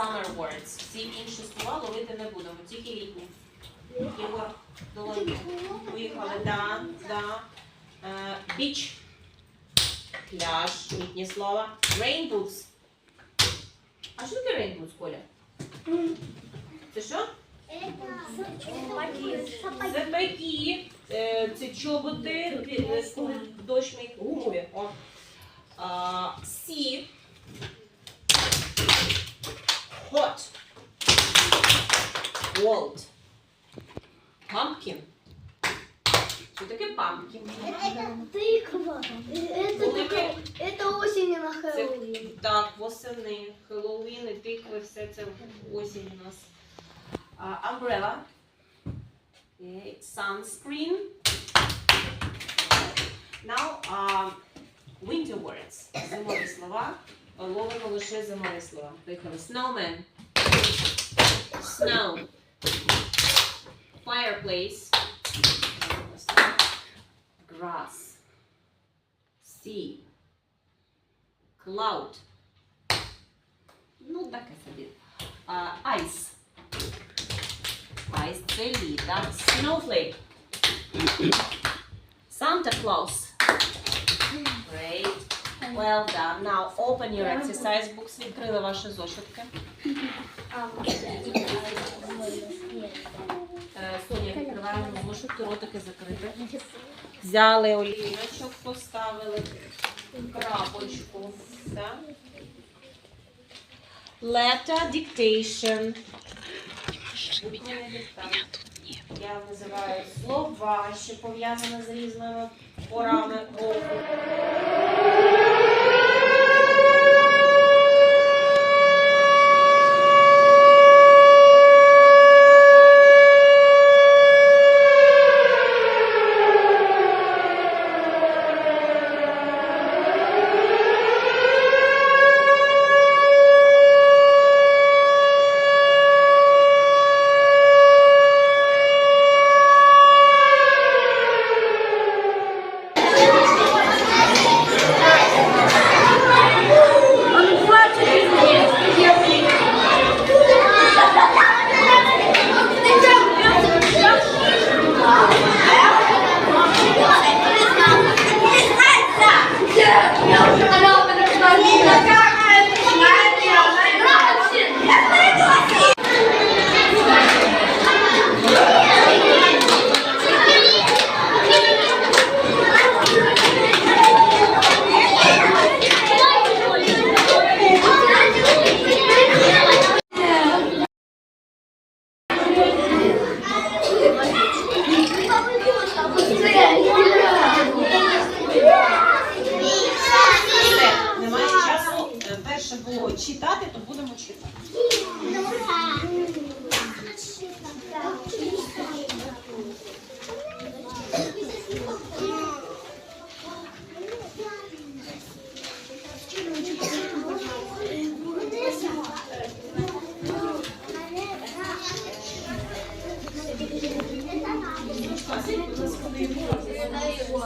summer words. Всі інші слова ловити не будемо, тільки літні. Єгор, долоньки. Поїхали. Да, да. Е, Beach. Пляж, літні слова. Rain boots. А що таке rain boots, Коля? Це що? Сапоги. Е, Це чоботи, е, дощ мій гумові. О. Сі. Hot. Cold. Pumpkin. Що таке pumpkin? Это тыква. Это, Велике. такая- это осень на Це Хэллоуин. так, восени, Хеллоуін, і тикви, все це осінь у нас. А, umbrella. Okay. Sunscreen. Now, um, winter words. Зимові слова. Ловимо лише зимові слова. Поїхали. Snowman. Snow. Fireplace. Grass. Sea. Cloud. Ну, таке собі. А, Ice. Ice це літа. Snowflake. Santa Claus. Well done. Now open your exercise books. Відкрили ваші зошитки. Е, Соня, відкриваємо зошитки, ротики закриті. Взяли олівочок, поставили крапочку. Так? Letter dictation. Буквений диктант. Я називаю слова, що пов'язані з різними போறாம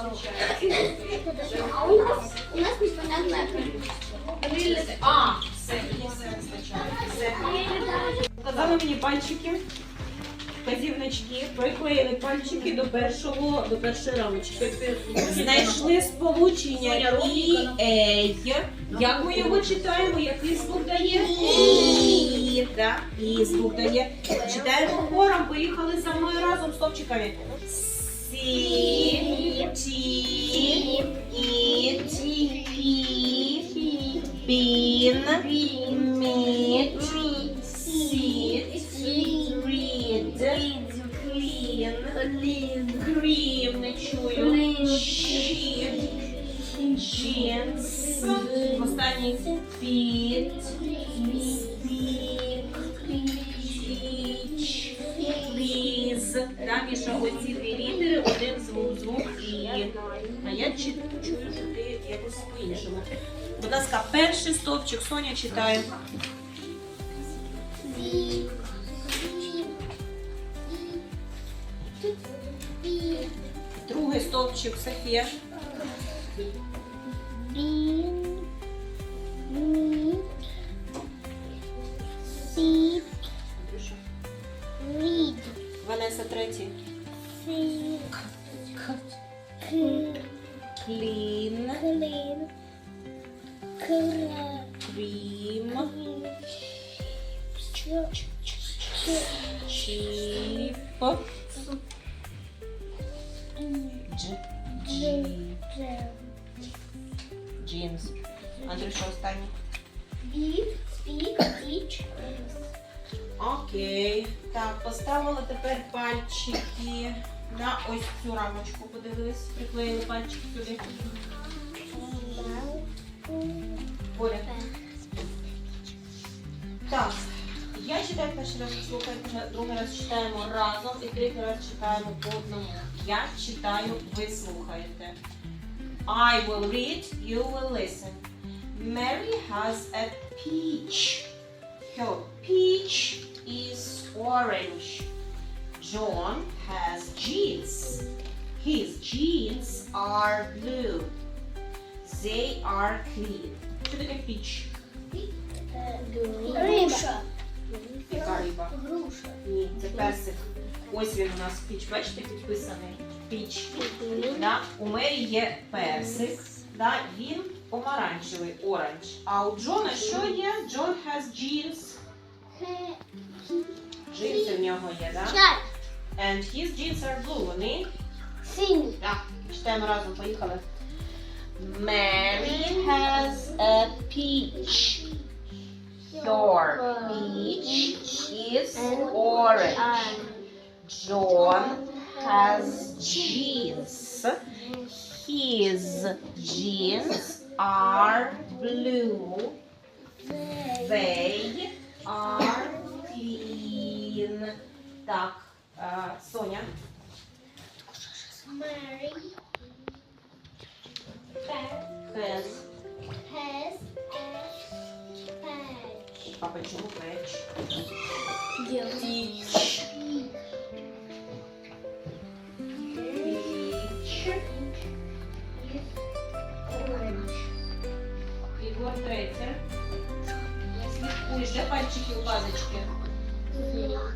У нас непонятная А, все, вистачає. Показали мені пальчики, вказівнички, приклеїли пальчики до першого, до першої рамочки. Знайшли сполучення і ей. Як ми його читаємо? Який звук дає? І. Так, і звук дає. Читаємо хором, поїхали за мною разом стопчиками. Сі, ті, і, ті, пі, пін, міт, сіт, рід, клін, крім, не чую, чіп, джинс, останній піт, спік, піч, пліз. Да, Міша, оці А я чую, що ти якось по-іншому. Будь ласка, перший стовпчик Соня читає. Другий стовпчик Софія. Ванеса третій. Clean. Clean. Clean. Cream. Cheap. Cheap. Дж. Jeans. Андрюша, останній. Beat, speak, teach, Окей. Так, поставила тепер пальчики на ось цю рамочку. Подивились, приклеїли пальчики сюди. Оля. Так. Я читаю перший раз, слухайте, другий раз читаємо разом і третій раз читаємо по одному. Я читаю, ви слухаєте. I will read, you will listen. Mary has a peach. Her peach is orange. John has jeans. His jeans are blue. They are clean. Що таке peach? Груша. Яка риба? Груша. Ні, це персик. Ось він у нас піч, бачите, підписаний. Піч. Да? У Мері є персик. Да? Він помаранчевий, оранж. А у Джона що є? Джон has jeans. Джинси в нього є, да? Чай. And his jeans are blue. Вони? Синій. Так, читаємо разом, поїхали. Mary has a peach. Your peach is orange. John has jeans. His jeans are blue. They Так, е, Соня. Mary Has. has a patch. Папа, чому печ? Peach. Peach. Peach. Orange. Ігор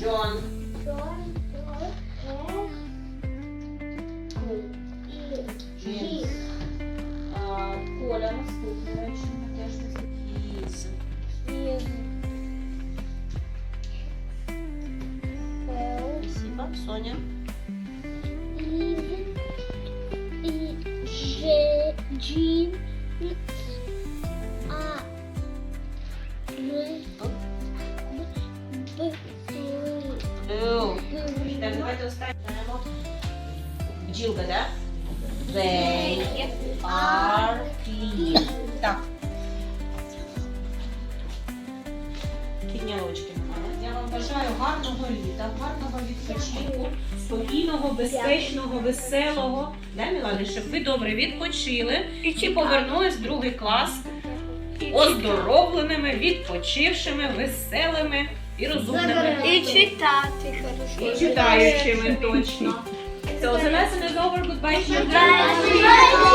третє. Слідкуєш, де пальчики у вазочки? Джон. Джинс. А, Коля наступне речення теж Хіз. Спасибо. Соня. Jean. А. Так, останнємо. Бджілка, да? They are clean. Так. Підняли очки на мене. Я вам бажаю гарного літа, гарного відпочинку, спокійного, безпечного, веселого. Да, Мілана, щоб ви добре відпочили і повернулись в другий клас оздоровленими, відпочившими, веселими і розумними. І читати хорошо. І читаючими точно. So the lesson is over. Goodbye, children.